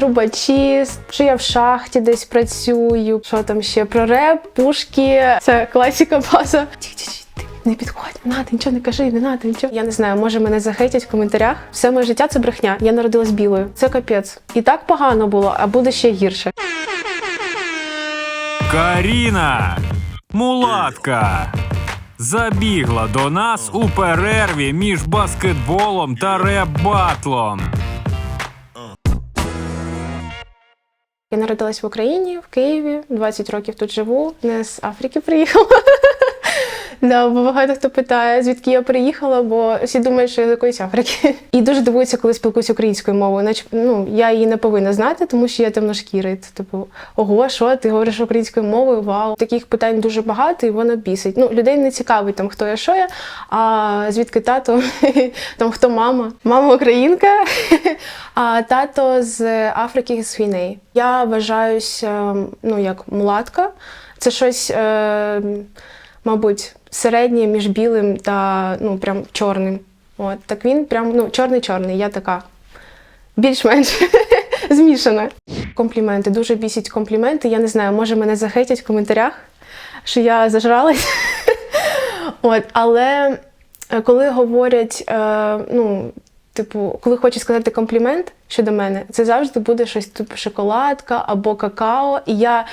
трубочист, що я в шахті десь працюю, що там ще про реп, пушки. Це класіка база. Не підходь, не надо, нічого не кажи, не надо, нічого. Я не знаю, може мене захейтять в коментарях. Все моє життя це брехня. Я народилась білою. Це капець. І так погано було, а буде ще гірше. Каріна, мулатка, забігла до нас у перерві між баскетболом та реп-батлом. Я народилась в Україні, в Києві, 20 років тут живу, не з Африки приїхала. Да, бо багато хто питає, звідки я приїхала, бо всі думають, що я з якоїсь Африки. І дуже дивуються, коли спілкуюся українською мовою. Наче ну я її не повинна знати, тому що я темношкірий. Типу, ого, що ти говориш українською мовою? Вау! Таких питань дуже багато, і воно бісить. Ну, людей не цікавить там, хто я, що я, а звідки тато, там хто мама. Мама українка, а тато з Африки з Фінеї. Я вважаюся ну, як мулатка. Це щось, е, мабуть, середнє між білим та ну, прям чорним. От, так він прям ну, чорний-чорний, я така більш-менш змішана. Компліменти, дуже бісять компліменти. Я не знаю, може мене захейтять в коментарях, що я зажралась. От, але е, коли говорять, е, ну, типу, коли хочуть сказати комплімент щодо мене, це завжди буде щось типу шоколадка або какао. І я,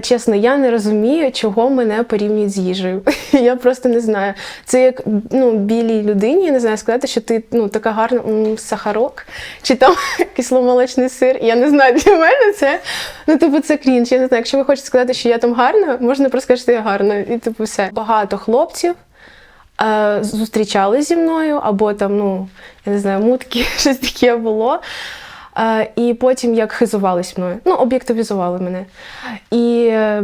чесно, я не розумію, чого мене порівнюють з їжею. Я просто не знаю. Це як ну, білій людині, я не знаю, сказати, що ти ну, така гарна сахарок, чи там кисломолочний сир. Я не знаю, для мене це ну, типу, це крінж. Я не знаю, якщо ви хочете сказати, що я там гарна, можна просто сказати, що я гарна. І типу все. Багато хлопців е, зустрічали зі мною, або там, ну, я не знаю, мутки, щось таке було. Е, і потім як хизувались мною, ну, об'єктивізували мене. І е,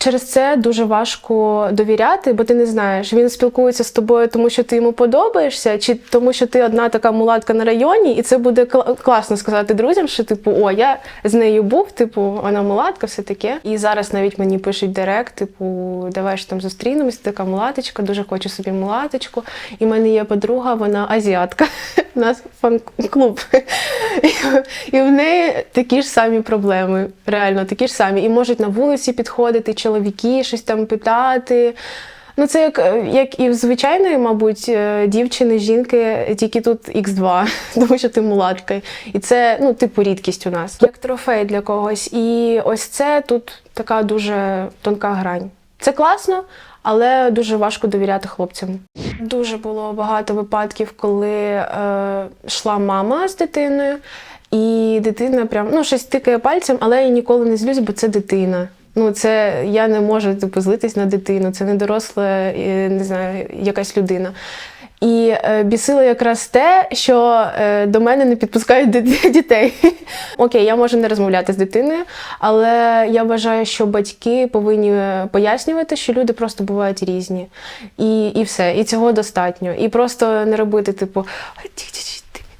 через це дуже важко довіряти, бо ти не знаєш, він спілкується з тобою, тому що ти йому подобаєшся, чи тому, що ти одна така мулатка на районі, і це буде кла- класно сказати друзям, що типу, о, я з нею був, типу, вона мулатка, все таке. І зараз навіть мені пишуть директ, типу, давай ж там зустрінемось, така мулаточка, дуже хочу собі мулаточку. І в мене є подруга, вона азіатка. У нас фан-клуб. І в неї такі ж самі проблеми, реально такі ж самі. І можуть на вулиці підходити чоловіки, щось там питати. Ну, це як, як і в звичайної, мабуть, е, дівчини, жінки, тільки тут Х2, тому що ти мулатка. І це, ну, типу, рідкість у нас. Як трофей для когось. І ось це тут така дуже тонка грань. Це класно, але дуже важко довіряти хлопцям. Дуже було багато випадків, коли е, йшла мама з дитиною, і дитина прям ну, щось тикає пальцем, але я ніколи не злюсь, бо це дитина. Ну, це я не можу типу, злитись на дитину, це не доросла, е, не знаю, якась людина. І е, бісило якраз те, що е, до мене не підпускають дітей. Окей, я можу не розмовляти з дитиною, але я вважаю, що батьки повинні пояснювати, що люди просто бувають різні. І, і все, і цього достатньо. І просто не робити, типу,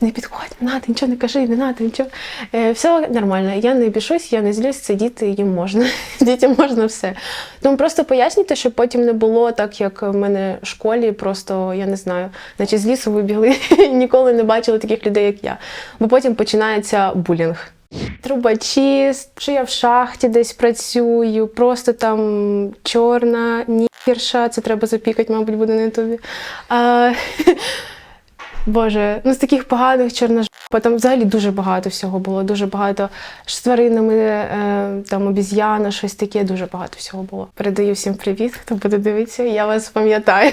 не підходь, не надо, нічого не кажи, не надо, нічого. Е, все нормально. Я не бішусь, я не злюсь, це діти, їм можна. Дітям можна все. Тому просто пояснюйте, щоб потім не було так, як в мене в школі, просто я не знаю, наче з лісу вибігли, ніколи не бачили таких людей, як я. Бо потім починається булінг. Трубочист, що я в шахті десь працюю, просто там чорна, нігерша, це треба запікати, мабуть, буде на ютубі. А, Боже, ну з таких поганих чорножопа, там взагалі дуже багато всього було, дуже багато з тваринами, е, там обіз'яна, щось таке, дуже багато всього було. Передаю всім привіт, хто буде дивитися, я вас пам'ятаю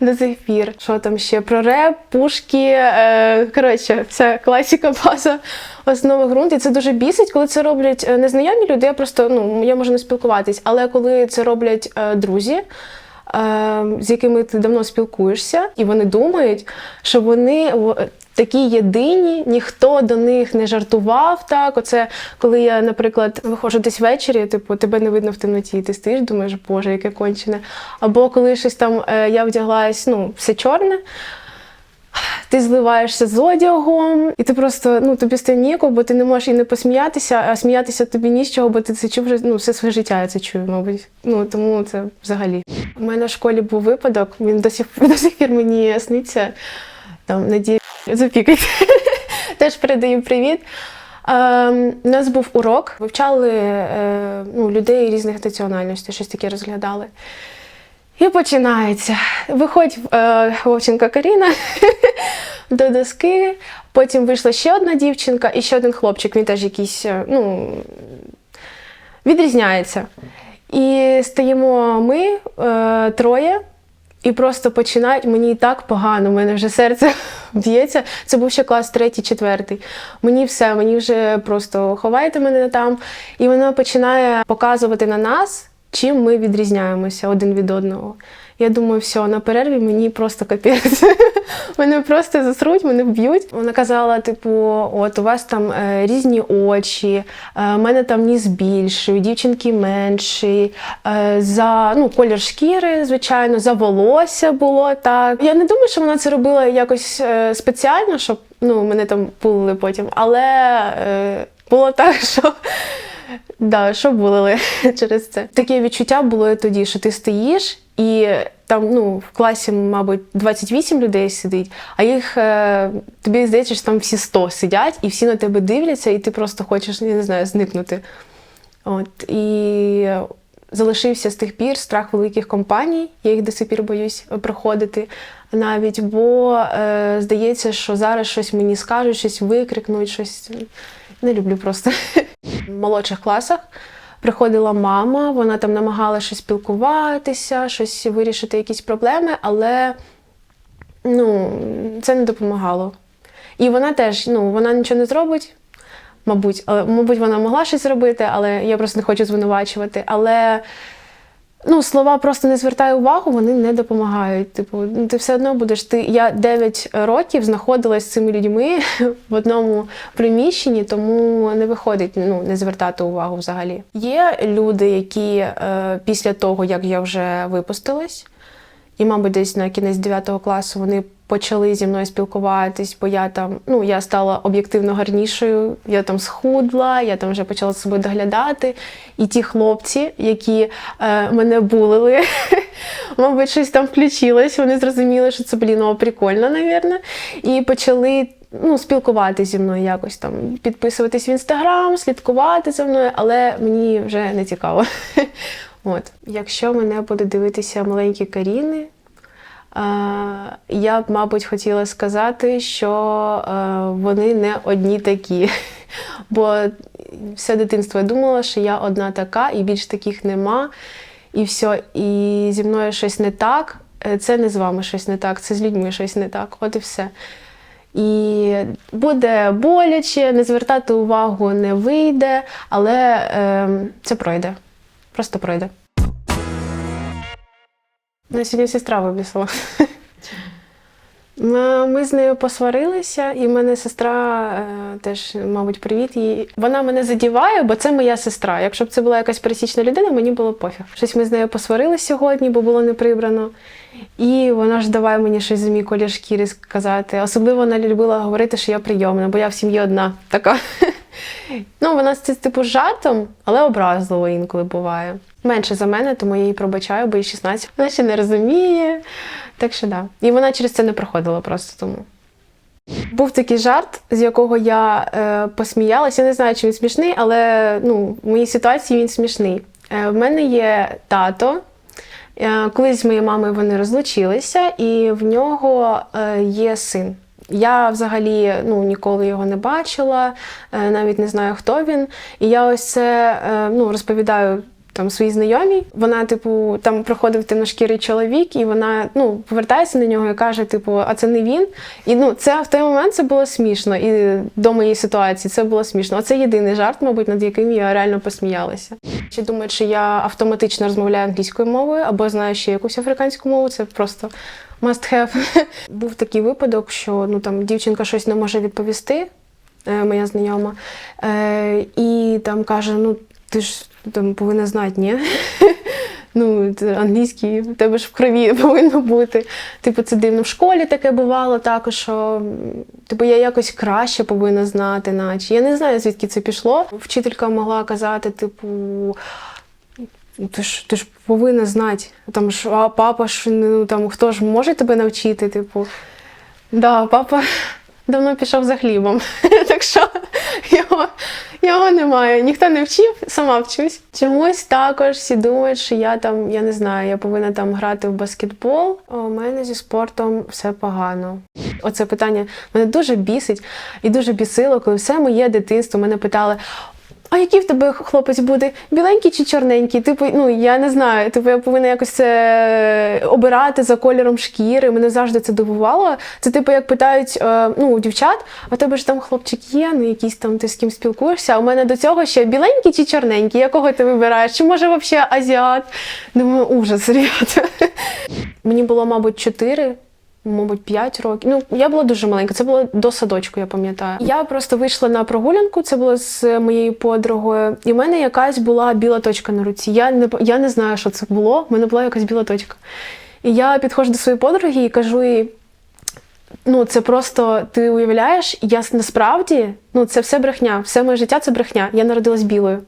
до сих пір. Що там ще про реп, пушки. Е, коротше, це класіка база основи ґрунт. І це дуже бісить, коли це роблять е, незнайомі люди. Я просто ну я можу не спілкуватись, але коли це роблять друзі. Е, З якими ти давно спілкуєшся, і вони думають, що вони такі єдині, ніхто до них не жартував. Так, оце коли я, наприклад, виходжу десь ввечері, типу, тебе не видно в темноті, і ти стоїш, думаєш, боже, яке кончене. Або коли щось там е, я вдяглась, ну, все чорне. Ти зливаєшся з одягом, і ти просто ну тобі стає ніяково, бо ти не можеш і не посміятися, а сміятися тобі ні з чого, бо ти це чув вже ну, все своє життя. Я це чую, мабуть. Ну тому це взагалі. У мене в школі був випадок. Він до сих до сих пір мені сниться. Там надія запікайте. Теж передаю привіт. Ем, у нас був урок, вивчали е, ну, людей різних національностей, щось таке розглядали. І починається. Виходь е, Вовченка Каріна до доски. Потім вийшла ще одна дівчинка і ще один хлопчик. Він теж якийсь, е, ну, відрізняється. І стоїмо ми е, троє, і просто починають. Мені так погано, у мене вже серце б'ється. Це був ще клас третій, четвертий. Мені все, мені вже просто ховайте мене там. І воно починає показувати на нас, чим ми відрізняємося один від одного. Я думаю, все, на перерві мені просто капець. Мене просто засруть, мене вб'ють. Вона казала: типу, от у вас там е, різні очі, е, у мене там ніс більший, дівчинки менший, е, за ну, колір шкіри, звичайно, за волосся було так. Я не думаю, що вона це робила якось е, спеціально, щоб ну, мене там пулили потім, але е, було так, що. Да, що булили через це. Таке відчуття було тоді, що ти стоїш і там ну, в класі, мабуть, 28 людей сидить, а їх е, тобі здається, що там всі 100 сидять, і всі на тебе дивляться, і ти просто хочеш, я не знаю, зникнути. От, і залишився з тих пір страх великих компаній. Я їх до сих пір боюсь проходити навіть, бо е, здається, що зараз щось мені скажуть, щось викрикнуть, щось не люблю просто. В молодших класах приходила мама, вона там намагалася спілкуватися, щось вирішити якісь проблеми, але ну, це не допомагало. І вона теж, ну, вона нічого не зробить, мабуть, але, мабуть, вона могла щось зробити, але я просто не хочу звинувачувати. Але ну, слова просто не звертай увагу, вони не допомагають. Типу, ну, ти все одно будеш. Ти я 9 років знаходилась з цими людьми в одному приміщенні, тому не виходить ну, не звертати увагу взагалі. Є люди, які е, після того, як я вже випустилась, і, мабуть, десь на кінець 9 класу вони почали зі мною спілкуватись, бо я там, ну, я стала об'єктивно гарнішою, я там схудла, я там вже почала за собою доглядати. І ті хлопці, які е, мене булили, мабуть, щось там включилось, вони зрозуміли, що це, блін, прикольно, навірно, і почали. Ну, спілкуватися зі мною якось там, підписуватись в інстаграм, слідкувати за мною, але мені вже не цікаво. От. Якщо мене буде дивитися маленькі Каріни, е, я б, мабуть, хотіла сказати, що е, вони не одні такі. Бо все дитинство я думала, що я одна така, і більш таких нема. І все, і зі мною щось не так. Е, Це не з вами щось не так, це з людьми щось не так. От і все. І буде боляче, не звертати увагу не вийде, але е, це пройде. Просто пройде. Ну, сьогодні сестра вибісила. Ми з нею посварилися, і в мене сестра е, теж, мабуть, привіт їй. Вона мене задіває, бо це моя сестра. Якщо б це була якась пересічна людина, мені було пофіг. Щось ми з нею посварилися сьогодні, бо було не прибрано. І вона ж давай мені щось за мій колір шкіри сказати. Особливо вона любила говорити, що я прийомна, бо я в сім'ї одна така. Ну, вона це типу жартом, але образливо інколи буває. Менше за мене, тому я її пробачаю, бо їй 16. Вона ще не розуміє. Так що да. І вона через це не проходила просто тому. Був такий жарт, з якого я е, посміялася. Я не знаю, чи він смішний, але ну, в моїй ситуації він смішний. Е, в мене є тато. Е, колись з моєю мамою вони розлучилися, і в нього е, є син. Я взагалі ну, ніколи його не бачила, е, навіть не знаю, хто він. І я ось це е, ну, розповідаю там своїй знайомій. Вона, типу, там проходив темношкірий чоловік, і вона ну, повертається на нього і каже: типу, а це не він. І ну, це в той момент це було смішно. І до моєї ситуації це було смішно. Оце єдиний жарт, мабуть, над яким я реально посміялася. Чи думають, що я автоматично розмовляю англійською мовою або знаю ще якусь африканську мову, це просто must have. Був такий випадок, що ну там дівчинка щось не може відповісти, е, моя знайома, е, і там каже: ну ти ж там повинна знати, ні? Ну, англійський, в тебе ж в крові повинно бути. Типу, це дивно. В школі таке бувало також, що типу, я якось краще повинна знати, наче. Я не знаю, звідки це пішло. Вчителька могла казати, типу. Ти ж, ти ж повинна знати. Там ж а папа ж ну там хто ж може тебе навчити? Типу, да, папа давно пішов за хлібом. так що Його, його немає, ніхто не вчив, сама вчусь. Чомусь також всі думають, що я там, я не знаю, я повинна там грати в баскетбол. А У мене зі спортом все погано. Оце питання мене дуже бісить і дуже бісило, коли все моє дитинство мене питали. А який в тебе хлопець буде? Біленький чи чорненький? Типу, ну я не знаю. Типу, я повинна якось це обирати за кольором шкіри. Мене завжди це дивувало. Це типу, як питають е, ну, у дівчат, а тебе ж там хлопчик є, ну якийсь там ти з ким спілкуєшся. А у мене до цього ще біленький чи чорненький? Якого ти вибираєш? Чи може взагалі азіат? Думаю, ужас, ребята. Мені було, мабуть, 4 Мабуть, 5 років. Ну, я була дуже маленька, це було до садочку, я пам'ятаю. Я просто вийшла на прогулянку, це було з моєю подругою, і в мене якась була біла точка на руці. Я не, я не знаю, що це було. В мене була якась біла точка. І я підходжу до своєї подруги і кажу їй: ну, це просто ти уявляєш, я насправді, ну, це все брехня, все моє життя це брехня. Я народилась білою.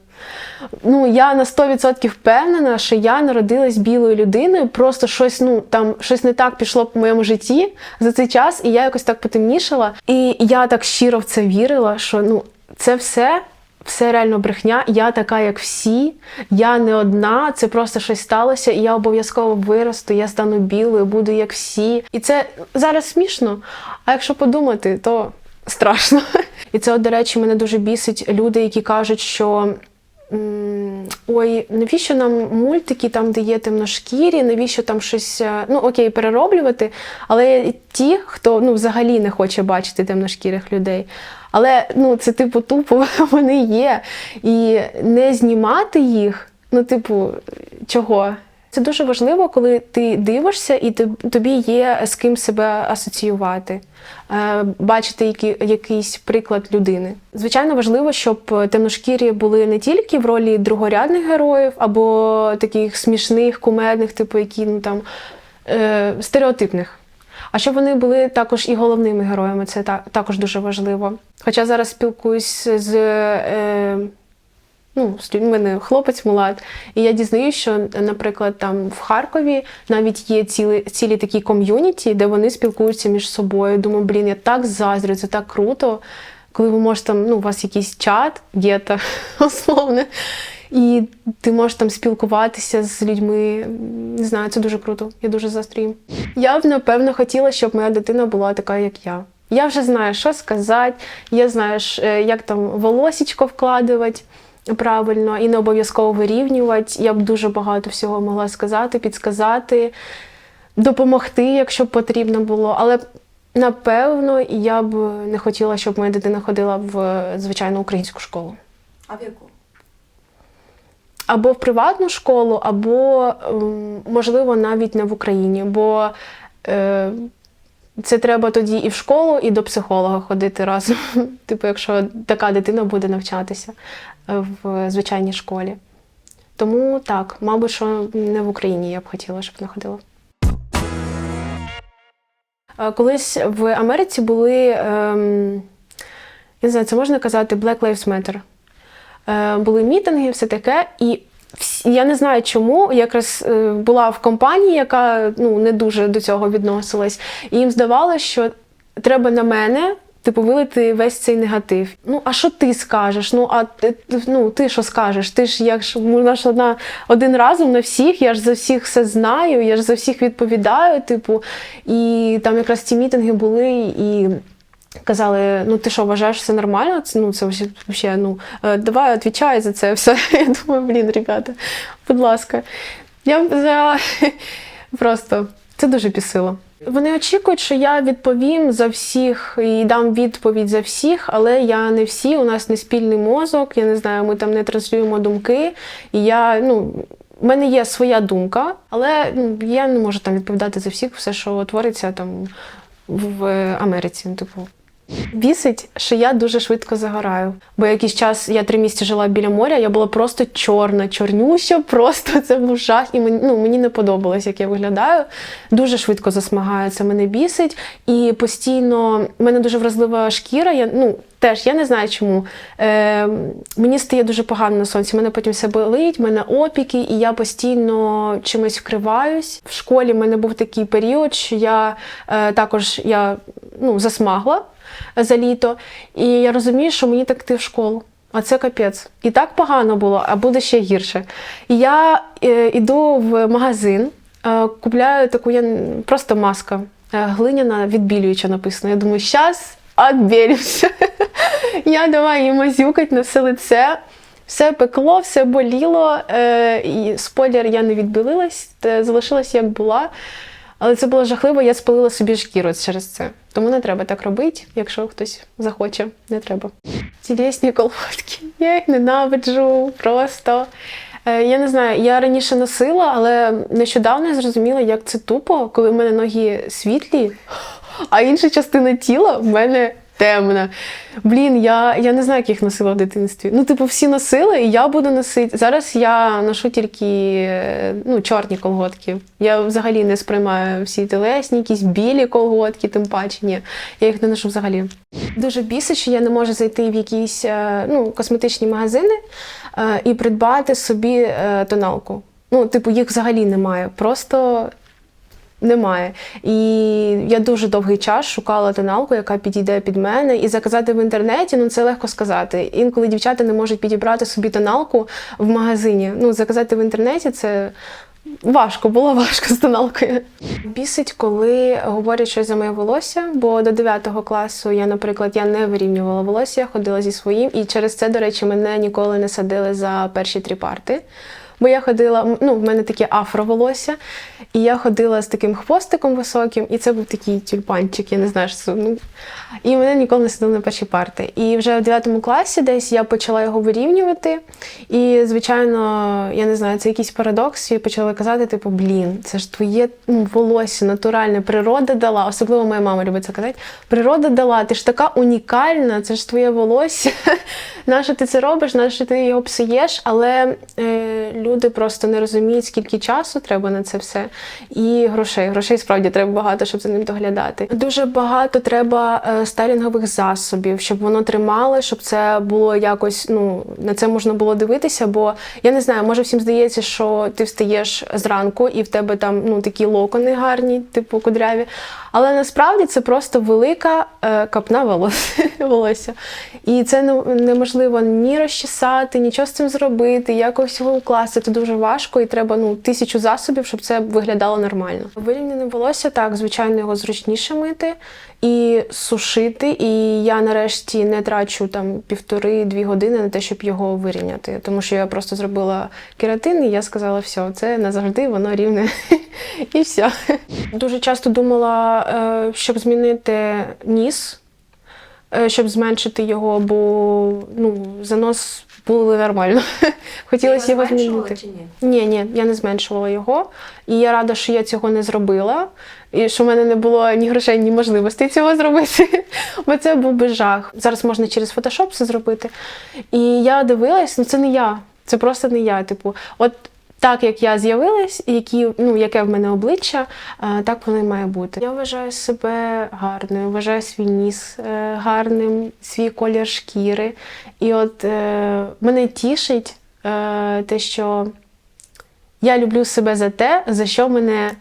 Ну, я на 100% впевнена, що я народилась білою людиною, просто щось, ну там щось не так пішло по моєму житті за цей час, і я якось так потемнішала. І я так щиро в це вірила, що ну це все. Все реально брехня, я така, як всі, я не одна, це просто щось сталося, і я обов'язково виросту, я стану білою, буду як всі. І це зараз смішно. А якщо подумати, то страшно. І це, от, до речі, мене дуже бісить люди, які кажуть, що Ой, навіщо нам мультики там, де є темношкірі, навіщо там щось, е, ну окей, перероблювати, але ті, хто ну, взагалі не хоче бачити темношкірих людей. Але ну, це типу тупо вони є. І не знімати їх, ну, типу, чого? Це дуже важливо, коли ти дивишся і тобі є з ким себе асоціювати, е, бачити які, якийсь приклад людини. Звичайно, важливо, щоб темношкірі були не тільки в ролі другорядних героїв або таких смішних, кумедних, типу, які ну там е, стереотипних. А щоб вони були також і головними героями, це та- також дуже важливо. Хоча зараз спілкуюсь з. Е, ну, з людьми, хлопець мулат. І я дізнаюсь, що, наприклад, там в Харкові навіть є цілі, цілі такі ком'юніті, де вони спілкуються між собою. Думаю, блін, я так заздрю, це так круто. Коли ви можете там, ну, у вас якийсь чат, гета, условне, і ти можеш там спілкуватися з людьми. Не знаю, це дуже круто. Я дуже заздрю. Я б, напевно, хотіла, щоб моя дитина була така, як я. Я вже знаю, що сказати, я знаю, е, як там волосічко вкладувати правильно і не обов'язково вирівнювати. Я б дуже багато всього могла сказати, підсказати, допомогти, якщо б потрібно було. Але напевно я б не хотіла, щоб моя дитина ходила в звичайну українську школу. А в яку? Або в приватну школу, або, ем, можливо, навіть не в Україні. Бо е, це треба тоді і в школу, і до психолога ходити разом. Типу, якщо така дитина буде навчатися в звичайній школі. Тому так, мабуть, що не в Україні я б хотіла, щоб вона. Е, Колись в Америці були, ем, я не знаю, це можна казати Black Lives Matter. Е, були мітинги, все таке. І я не знаю чому. Я якраз е, була в компанії, яка ну, не дуже до цього відносилась. І їм здавалося, що треба на мене. Типу, вилити весь цей негатив. Ну, а що ти скажеш? Ну, а ти, ну, ти що скажеш? Ти ж як ж вона ж одна один разом на всіх, я ж за всіх все знаю, я ж за всіх відповідаю. Типу, і там якраз ці мітинги були, і Казали, ну ти що, вважаєш все нормально? Це, ну, це взагалі, ну, е, давай відповідай за це все. Я думаю, блін, ребята, будь ласка. Я за просто це дуже пісило. Вони очікують, що я відповім за всіх і дам відповідь за всіх, але я не всі. У нас не спільний мозок, я не знаю, ми там не транслюємо думки. І я, ну, У мене є своя думка, але ну, я не можу там відповідати за всіх, все, що твориться там в Америці. ну, Типу, Бісить, що я дуже швидко загораю. Бо якийсь час я три місяці жила біля моря, я була просто чорна, чорнюща, просто це був жах, і мені, ну, мені не подобалось, як я виглядаю. Дуже швидко засмагаю, це мене бісить. І постійно в мене дуже вразлива шкіра. Я, ну, теж я не знаю чому. Е, мені стає дуже погано на сонці. Мене потім все болить, в мене опіки, і я постійно чимось вкриваюсь. В школі в мене був такий період, що я е, також я, ну, засмагла. за літо. І я розумію, що мені так йти в школу. А це капець. І так погано було, а буде ще гірше. І я е, іду в магазин, е, купляю таку я просто маска е, глиняна, відбілююча написано. Я думаю, щас відбілюся. Я давай її мазюкать на все лице. Все пекло, все боліло, е, і спойлер, я не відбілилась, залишилась як була. Але це було жахливо, я спалила собі шкіру через це. Тому не треба так робити, якщо хтось захоче, не треба. Тілесні колготки. Я їх ненавиджу просто. Е, Я не знаю, я раніше носила, але нещодавно я зрозуміла, як це тупо, коли в мене ноги світлі, а інша частина тіла в мене темна. Блін, я, я не знаю, як їх носила в дитинстві. Ну, типу, всі носили, і я буду носити. Зараз я ношу тільки е, ну, чорні колготки. Я взагалі не сприймаю всі телесні, якісь білі колготки, тим паче ні. Я їх не ношу взагалі. Дуже бісить, що я не можу зайти в якісь е, ну, косметичні магазини е, і придбати собі тоналку. Ну, типу, їх взагалі немає. Просто немає. І я дуже довгий час шукала тоналку, яка підійде під мене, і заказати в інтернеті, ну це легко сказати. Інколи дівчата не можуть підібрати собі тоналку в магазині. Ну, заказати в інтернеті це. Важко, було важко з тоналкою. Бісить, коли говорять щось за моє волосся, бо до 9 класу я, наприклад, я не вирівнювала волосся, я ходила зі своїм, і через це, до речі, мене ніколи не садили за перші три парти. Бо я ходила, ну, в мене таке афроволосся, і я ходила з таким хвостиком високим, і це був такий тюльпанчик, я не знаю, що це. Ну, і мене ніколи не садили на перші парти. І вже в 9 класі десь я почала його вирівнювати. І, звичайно, я не знаю, це якийсь парадокс. І почали казати, типу, блін, це ж твоє ну, волосся натуральне, природа дала. Особливо моя мама любить це казати. Природа дала, ти ж така унікальна, це ж твоє волосся. Нащо ти це робиш, нащо ти його псуєш? Але е, люди просто не розуміють, скільки часу треба на це все. І грошей. Грошей справді треба багато, щоб за ним доглядати. Дуже багато треба е, стайлінгових засобів, щоб воно тримало, щоб це було якось, ну, на це можна було дивитися. Бо я не знаю, може всім здається, що ти встаєш зранку і в тебе там ну, такі локони гарні, типу кудряві. Але насправді це просто велика е, капна волос, волосся. І це не- неможливо ні розчесати, нічого з цим зробити, якось його укласти. Це дуже важко і треба ну, тисячу засобів, щоб це виглядало нормально. Вирівняне волосся, так, звичайно, його зручніше мити і сушити. І я нарешті не трачу там півтори-дві години на те, щоб його вирівняти. Тому що я просто зробила кератин, і я сказала, все, це назавжди, воно рівне. І все. Дуже часто думала, е, щоб змінити ніс, е, щоб зменшити його, бо ну, занос були нормально. Хотілося його змінити. чи ні? Ні, ні, я не зменшувала його. І я рада, що я цього не зробила. І що в мене не було ні грошей, ні можливостей цього зробити. Бо це був би жах. Зараз можна через фотошоп все зробити. І я дивилась, ну це не я. Це просто не я. Типу, от так як я з'явилась, які, ну, яке в мене обличчя, е, так воно і має бути. Я вважаю себе гарною, вважаю свій ніс е, гарним, свій колір шкіри. І от е, мене тішить те, що я люблю себе за те, за що мене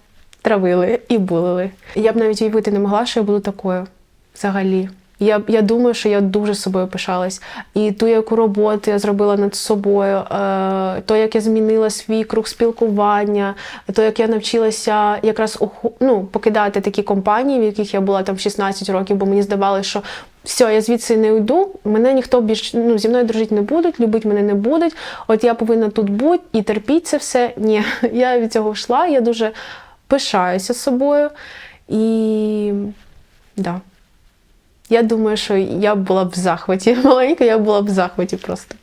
травили і булили. Я б навіть уявити не могла, що я буду такою взагалі. Я, я думаю, що я дуже собою пишалась. І ту, яку роботу я зробила над собою, е, то, як я змінила свій круг спілкування, то, як я навчилася якраз ну, покидати такі компанії, в яких я була там 16 років, бо мені здавалося, що все, я звідси не йду, мене ніхто більш ну, зі мною дружити не будуть, любити мене не будуть. От я повинна тут бути і терпіть це все. Ні, я від цього йшла, я дуже пишаюся собою. І да. Я думаю, що я була б в захваті. Маленька, я була б в захваті просто.